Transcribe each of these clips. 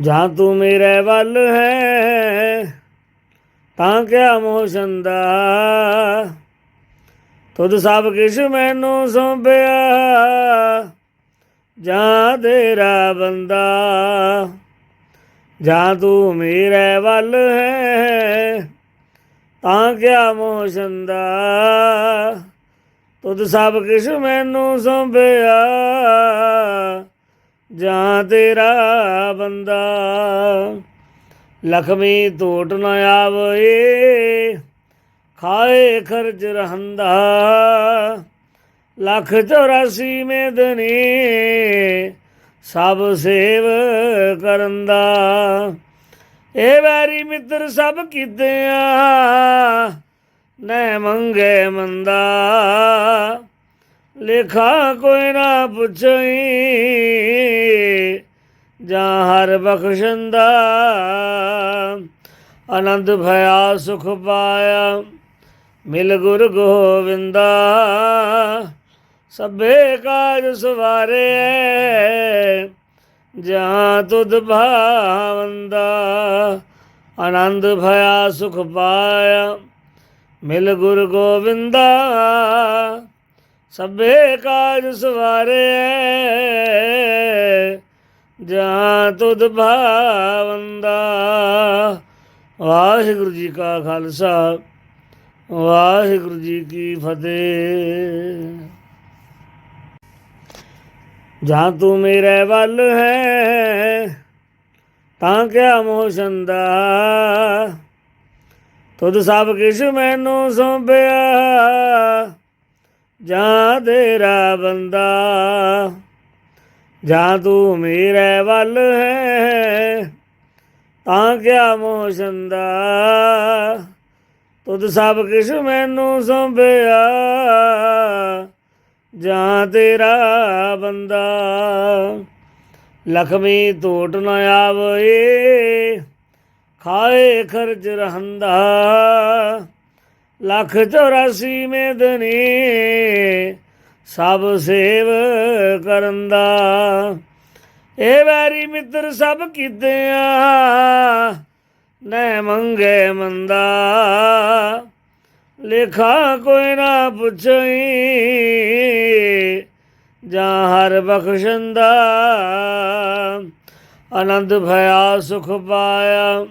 ਜਾਂ ਤੂੰ ਮੇਰੇ ਵੱਲ ਹੈ, ਤਾਂ ਕਿਆ ਮੋਸ਼ੰਦਾ ਤੁਧ ਸਭ ਕਿਛ ਮੈਨੂੰ ਸੌਂਪਿਆ, ਜਾਂ ਤੇਰਾ ਬੰਦਾ? ਜਾਂ ਤੂੰ ਮੇਰੇ ਵੱਲ ਹੈ, ਤਾਂ ਕਿਆ ਮੋਸ਼ੰਦਾ ਤੁਧ ਸਭ ਕਿਛ ਮੈਨੂੰ ਸੌਂਪਿਆ ਜਾਂ ਤੇਰਾ ਬੰਦਾ। ਲਖਮੀ ਟੋਟ ਨ ਆਵੇ ਖਾਏ ਖਰਚ ਰਹੰਦਾ। ਲੱਖ 84 ਮੇਦਨੀ ਸਭ ਸੇਵ ਕਰੰਦਾ। ਇਹ ਵੈਰੀ ਮਿੱਤਰ ਸਭ ਕੀਤਿਆਂ ਨੈ ਮੰਗੇ ਮੰਦਾ। ਲੇਖਾ ਕੋਈ ਨਾ ਪੁੱਛਈ, ਜਾਂ ਹਰ ਬਖਸ਼ੰਦਾ। ਆਨੰਦ ਭਇਆ ਸੁਖ ਪਾਇਆ, ਮਿਲ ਗੁਰ ਗੋਵਿੰਦਾ। ਸਭੇ ਕਾਜ ਸਵਾਰੇ ਜਾਂ ਤੁਧ ਭਾਵੰਦਾ। ਆਨੰਦ ਭਇਆ ਸੁਖ ਪਾਇਆ, ਮਿਲ ਗੁਰ ਗੋਵਿੰਦਾ। ਸਭੇ ਕਾਜ ਸਵਾਰੇ ਜਾਂ ਤੁਧ ਭਾਵੰਦਾ ਵਾਹਿਗੁਰੂ ਜੀ ਕਾ ਖਾਲਸਾ, ਵਾਹਿਗੁਰੂ ਜੀ ਕੀ ਫਤਿਹ। ਜਾਂ ਤੂੰ ਮੇਰੇ ਵੱਲ ਹੈ, ਤਾਂ ਕਿਆ ਮੋਹ ਮੋਸ਼ੰਦਾ ਤੁਧ ਸਭ ਕਿਛ ਮੈਨੂੰ ਸੌਂਪਿਆ। ਜਾਂ ਤੇਰਾ ਬੰਦਾ, ਜਾਂ ਤੂੰ ਮੇਰੇ ਵੱਲ ਹੈ, ਤਾਂ ਕਿਆ ਮੋਸ਼ੰਦਾ ਤੁਧ ਸਭ ਕਿਛ ਮੈਨੂੰ ਸੌਂਪਿਆ ਜਾਂ ਤੇਰਾ ਬੰਦਾ? ਲਖਮੀ ਟੋਟ ਨ ਆਵੇ ਖਾਏ ਖਰਜ ਰਹੰਦਾ। ਲੱਖ 84 ਮੇਦਨੀ ਸਭ ਸੇਵ ਕਰਨ ਦਾ। ਇਹ ਵੈਰੀ ਮਿੱਤਰ ਸਭ ਕੀਤੇ ਆ ਨੈ ਮੰਗੇ ਮੰਦਾ। ਲੇਖਾ ਕੋਈ ਨਾ ਪੁੱਛਈ, ਜਾਂ ਹਰ ਬਖਸ਼ੰਦਾ। ਆਨੰਦ ਭਇਆ ਸੁਖ ਪਾਇਆ,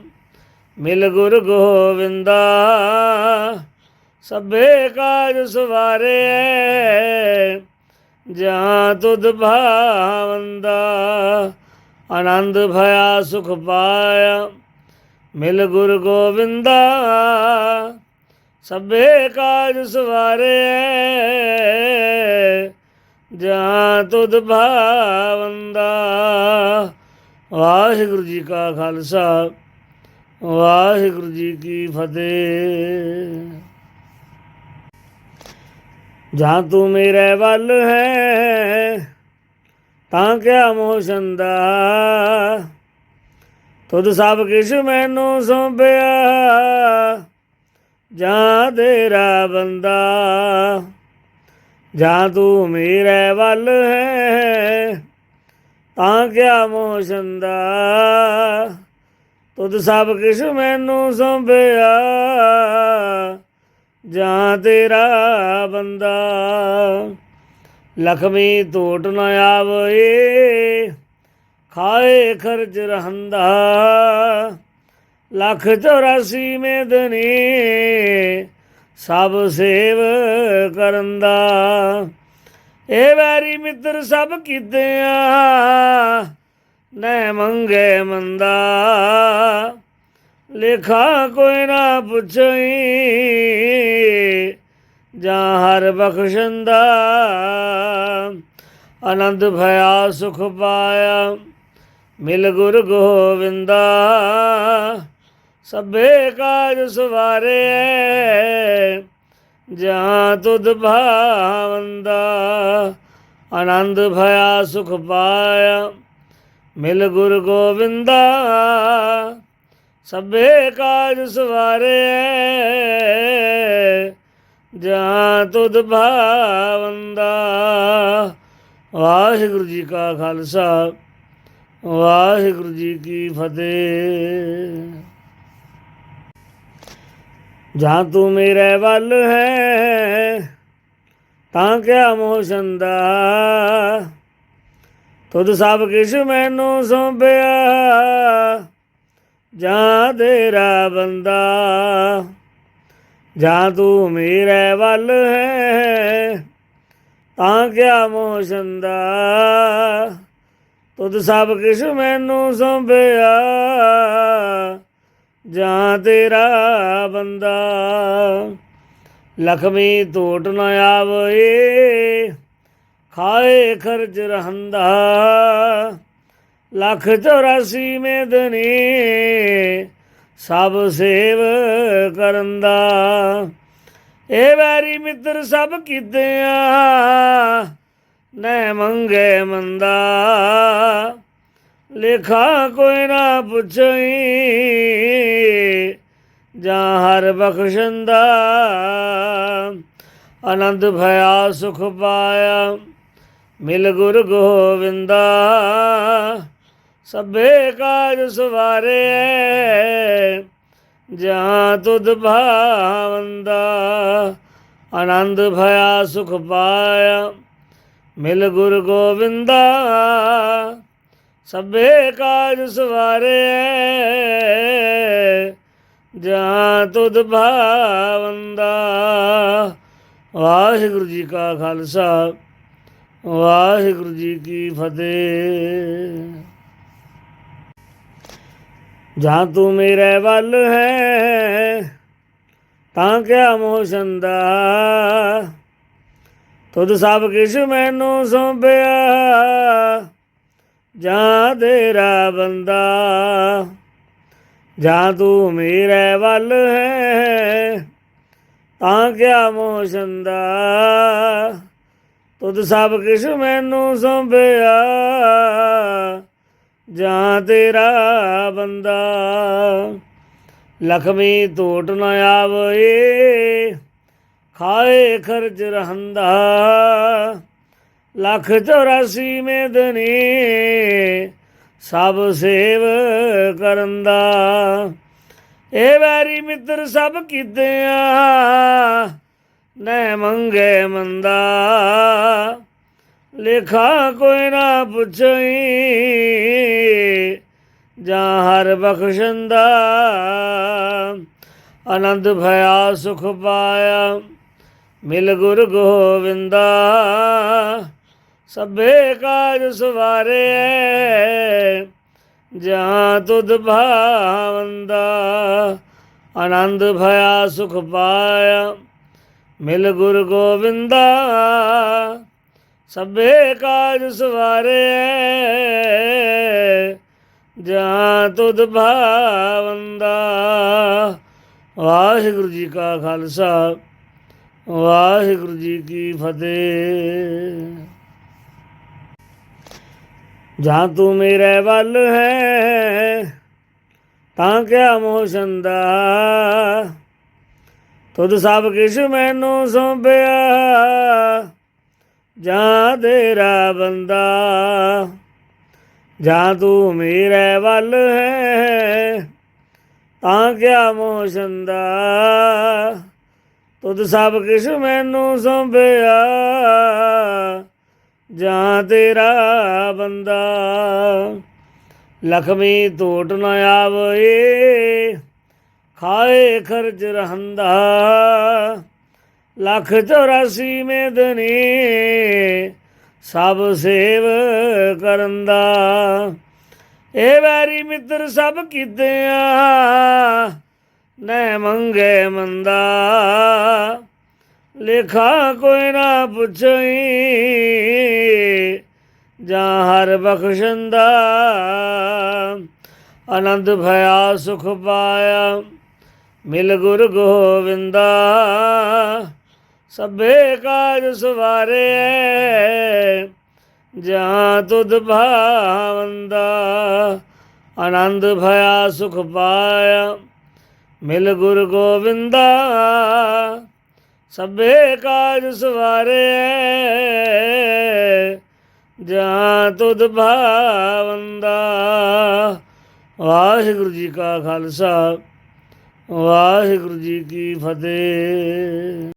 ਮਿਲ ਗੁਰ ਗੋਵਿੰਦਾ। ਸਭੇ ਕਾਜ ਸਵਾਰੇ ਜਾਂ ਤੁਧ ਭਾਵੰਦਾ ਆਨੰਦ ਭਇਆ ਸੁਖ ਪਾਇਆ। ਮਿਲ ਗੁਰ ਗੋਬਿੰਦਾ ਸਭੇ ਕਾਜ ਸਵਾਰੇ ਜਾਂ ਤੁਧ ਭਾਵੰਦਾ ਵਾਹਿਗੁਰੂ ਜੀ ਕਾ ਖਾਲਸਾ, ਵਾਹਿਗੁਰੂ ਜੀ ਕੀ ਫਤਿਹ। ਜਾਂ ਤੂੰ ਮੇਰੇ ਵੱਲ ਹੈ, ਤਾਂ ਕਿਆ ਮੋਸ਼ੰਦਾ ਤੁਧ ਸਭ ਕਿਛ ਮੈਨੂੰ ਸੌਂਪਿਆ, ਜਾਂ ਤੇਰਾ ਬੰਦਾ? ਜਾਂ ਤੂੰ ਮੇਰੇ ਵੱਲ ਹੈ, ਤਾਂ ਕਿਆ ਮੋਸ਼ੰਦਾ ਤੁਧ ਸਭ ਕਿਛ ਮੈਨੂੰ ਸੌਂਪਿਆ ਜਾਂ ਤੇਰਾ ਬੰਦਾ। ਲਖਮੀ ਟੋਟ ਨ ਆਵੇ ਖਾਏ ਖਰਚ ਰਹੰਦਾ। ਲੱਖ 84 ਮੇਦਨੀ ਸਭ ਸੇਵ ਕਰਨ ਦਾ ਇਹ ਵੈਰੀ ਮਿੱਤਰ ਸਭ ਕੀਤਿਆਂ ਨੈ ਮੰਗੇ ਮੰਦਾ। ਲੇਖਾ ਕੋਈ ਨਾ ਪੁੱਛਈ, ਜਾਂ ਹਰ ਬਖਸ਼ੰਦਾ। ਆਨੰਦ ਭਇਆ ਸੁਖ ਪਾਇਆ, ਮਿਲ ਗੁਰ ਗੋਵਿੰਦਾ। ਸਭੇ ਕਾਜ ਸਵਾਰੇ, ਜਾਂ ਤੁਧ ਭਾਵੰਦਾ। ਆਨੰਦ ਭਇਆ ਸੁਖ ਪਾਇਆ, ਮਿਲ ਗੁਰ ਗੋਵਿੰਦਾ। ਸਭੇ ਕਾਜ ਸਵਾਰੇ ਜਾਂ ਤੁਧ ਭਾਵੰਦਾ ਵਾਹਿਗੁਰੂ ਜੀ ਕਾ ਖਾਲਸਾ, ਵਾਹਿਗੁਰੂ ਜੀ ਕੀ ਫਤਿਹ। ਜਾਂ ਤੂੰ ਮੇਰੇ ਵੱਲ ਹੈ, ਤਾਂ ਕਿਆ ਮੋਸ਼ੰਦਾ ਤੁਧ ਸਭ ਕਿਛ ਮੈਨੂੰ ਸੌਂਪਿਆ ਜਾਂ ਤੇਰਾ ਬੰਦਾ, ਜਾਂ ਤੂੰ ਮੇਰੇ ਵੱਲ ਹੈ, ਤਾਂ ਕਿਆ ਮੋਸ਼ੰਦਾ ਤੁਧ ਸਭ ਕਿਛ ਮੈਨੂੰ ਸੌਂਪਿਆ, ਜਾਂ ਤੇਰਾ ਬੰਦਾ? ਲਖਮੀ ਟੋਟ ਨ ਆਵੇ ਖਾਏ ਖਰਜ ਰਹੰਦਾ। ਲੱਖ 84 ਮੇਦਨੀ ਸਭ ਸੇਵ ਕਰਨ ਦਾ। ਇਹ ਵੈਰੀ ਮਿੱਤਰ ਸਭ ਕਿਦਿਆ ਨੈ ਮੰਗੇ ਮੰਦਾ। ਲੇਖਾ ਕੋਈ ਨਾ ਪੁੱਛਈ, ਜਾਂ ਹਰ ਬਖਸ਼ੰਦਾ। ਆਨੰਦ ਭਇਆ ਸੁਖ ਪਾਇਆ, ਮਿਲ ਗੁਰ ਗੋਵਿੰਦਾ। ਸਭੇ ਕਾਜ ਸਵਾਰੇ ਜਾਂ ਤੁਧ ਭਾਵੰਦਾ, ਆਨੰਦ ਭਇਆ ਸੁਖ ਪਾਇਆ। ਮਿਲ ਗੁਰ ਗੋਬਿੰਦਾ ਸਭੇ ਕਾਜ ਸਵਾਰੇ ਜਾਂ ਤੁਧ ਭਾਵੰਦਾ, ਵਾਹਿਗੁਰੂ ਜੀ ਕਾ ਖਾਲਸਾ, ਵਾਹਿਗੁਰੂ ਜੀ ਕੀ ਫਤਿਹ। ਜਾਂ ਤੂੰ ਮੇਰੇ ਵੱਲ ਹੈ, ਤਾਂ ਕਿਆ ਮੋਸ਼ੰਦਾ ਤੁਧ ਸਭ ਕਿਛ ਮੈਨੂੰ ਸੌਂਪਿਆ, ਜਾਂ ਤੇਰਾ ਬੰਦਾ? ਜਾਂ ਤੂੰ ਮੇਰੇ ਵੱਲ ਹੈ, ਤਾਂ ਕਿਆ ਮੋਸ਼ੰਦਾ ਤੁਧ ਸਭ ਕਿਛ ਮੈਨੂੰ ਸੌਂਪਿਆ ਜਾਂ ਤੇਰਾ ਬੰਦਾ। ਲਖਮੀ ਟੋਟ ਨ ਆਵੇ ਖਾਏ ਖਰਚ ਰਹੰਦਾ। ਲੱਖ 84 ਮੇਦਨੀ ਸਭ ਸੇਵ ਕਰੰਦਾ। ਇਹ ਵੈਰੀ ਮਿੱਤਰ ਸਭ ਕਿਦਿਆ ਨੈ ਮੰਗੇ ਮੰਦਾ। ਲੇਖਾ ਕੋਈ ਨਾ ਪੁੱਛਈ, ਜਾਂ ਹਰ ਬਖਸ਼ੰਦਾ। ਆਨੰਦ ਭਇਆ ਸੁਖ ਪਾਇਆ, ਮਿਲ ਗੁਰ ਗੋਵਿੰਦਾ। ਸਭੇ ਕਾਜ ਸਵਾਰੇ ਜਾਂ ਤੁਧ ਭਾਵੰਦਾ। ਆਨੰਦ ਭਇਆ ਸੁਖ ਪਾਇਆ, ਮਿਲ ਗੁਰ ਗੋਵਿੰਦਾ। ਸਭੇ ਕਾਜ ਸਵਾਰੇ ਜਾਂ ਤੁਧ ਭਾਵੰਦਾ। ਵਾਹਿਗੁਰੂ ਜੀ ਕਾ ਖਾਲਸਾ, ਵਾਹਿਗੁਰੂ ਜੀ ਕੀ ਫਤਿਹ। ਜਾਂ ਤੂੰ ਮੇਰੇ ਵੱਲ ਹੈ, ਤਾਂ ਕਿਆ ਮੋਹ ਮੋਸ਼ੰਦਾ ਤੁਧ ਸਭ ਕਿਛ ਮੈਨੂੰ ਸੌਂਪਿਆ ਜਾਂ ਤੇਰਾ ਬੰਦਾ, ਜਾਂ ਤੂੰ ਮੇਰੇ ਵੱਲ ਹੈ, ਤਾਂ ਕਿਆ ਮੋਸ਼ੰਦਾ ਤੁਧ ਸਭ ਕਿਛ ਮੈਨੂੰ ਸੌਂਪਿਆ ਜਾਂ ਤੇਰਾ ਬੰਦਾ? ਲਖਮੀ ਟੋਟ ਨ ਆਵੇ ਖਾਏ ਖਰਚ ਰਹੰਦਾ ਲੱਖ 84 ਮੇਦਨੀ ਸਭ ਸੇਵ ਕਰਨ ਦਾ। ਇਹ ਵੈਰੀ ਮਿੱਤਰ ਸਭ ਕਿਦਿਆ ਨੈ ਮੰਗੇ ਮੰਦਾ। ਲੇਖਾ ਕੋਈ ਨਾ ਪੁੱਛਈ, ਜਾਂ ਹਰ ਬਖਸ਼ੰਦਾ। ਆਨੰਦ ਭਇਆ ਸੁਖ ਪਾਇਆ, ਮਿਲ ਗੁਰ ਗੋਵਿੰਦਾ। ਸਭੇ ਕਾਜ ਸਵਾਰੇ ਜਾਂ ਤੁਧ ਭਾਵੰਦਾ, ਆਨੰਦ ਭਇਆ ਸੁਖ ਪਾਇਆ। ਮਿਲ ਗੁਰ ਗੋਬਿੰਦਾ ਸਭੇ ਕਾਜ ਸਵਾਰੇ ਜਾਂ ਤੁਧ ਭਾਵੰਦਾ, ਵਾਹਿਗੁਰੂ ਜੀ ਕਾ ਖਾਲਸਾ, ਵਾਹਿਗੁਰੂ ਜੀ ਕੀ ਫਤਿਹ।